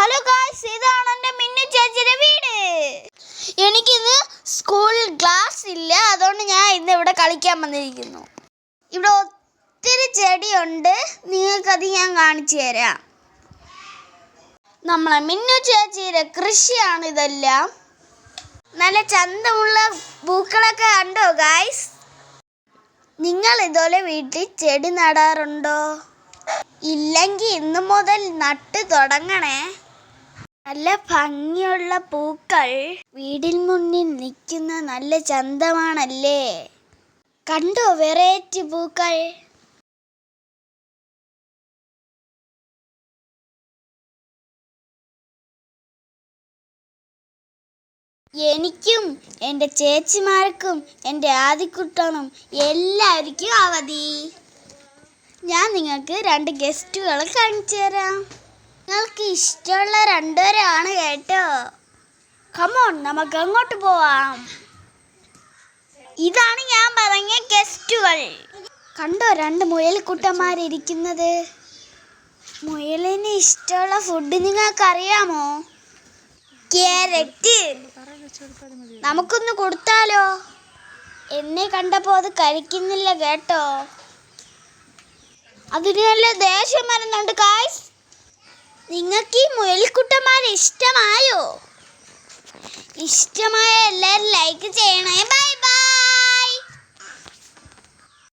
Hello guys ഇതാണ് എന്റെ മിന്നു ചേച്ചിയുടെ വീട്. എനിക്കിന്ന് സ്കൂൾ ക്ലാസ് ഇല്ല അതുകൊണ്ട് ഞാൻ ഇന്ന് ഇവിടെ കളിക്കാൻ വന്നിരിക്കുന്നു. ഇവിടെ ഒത്തിരി ചെടിയുണ്ട് നിങ്ങൾക്കത് ഞാൻ കാണിച്ചു തരാം. നമ്മളെ മിന്നു ചേച്ചിയുടെ കൃഷിയാണ് ഇതെല്ലാം. നല്ല ചന്തമുള്ള പൂക്കളൊക്കെ കണ്ടോ ഗായ്സ് നിങ്ങൾ ഇതുപോലെ വീട്ടിൽ ചെടി നടാറുണ്ടോ? ഇല്ലെങ്കിൽ ഇന്നു മുതൽ നട്ട് തുടങ്ങണേ. നല്ല ഭംഗിയുള്ള പൂക്കൾ. വീടിൽ മുന്നിൽ നിൽക്കുന്ന നല്ല ചന്തമാണല്ലേ? കണ്ടോ വെറൈറ്റി പൂക്കൾ? എനിക്കും എന്റെ ചേച്ചിമാർക്കും എന്റെ ആദിക്കുട്ടനും എല്ലാവർക്കും അവധി. ഞാൻ നിങ്ങൾക്ക് രണ്ട് ഗസ്റ്റുകളെ കാണിച്ചു തരാം നിങ്ങൾക്ക് ഇഷ്ടമുള്ള രണ്ടുപേരാണ് കേട്ടോ. കമോൺ നമുക്ക് അങ്ങോട്ട് പോവാം. ഇതാണ് ഞാൻ പറഞ്ഞ ഗസ്റ്റുകൾ. കണ്ടോ രണ്ട് മുയൽക്കുട്ടന്മാരിരിക്കുന്നത്? മുയലിന് ഇഷ്ടമുള്ള ഫുഡ് നിങ്ങൾക്കറിയാമോ? ക്യാരറ്റ് നമുക്കൊന്ന് കൊടുത്താലോ? എന്നെ കണ്ടപ്പോൾ അത് കഴിക്കുന്നില്ല കേട്ടോ. അതിന് നല്ല ദേഷ്യം വരുന്നുണ്ട് കായ്സ് നിങ്ങൾക്ക് ഈ മുയലിക്കുട്ടന്മാരെ ഇഷ്ടമായോ? ഇഷ്ടമായ എല്ലാവരും ലൈക്ക് ചെയ്യണേ. ബൈ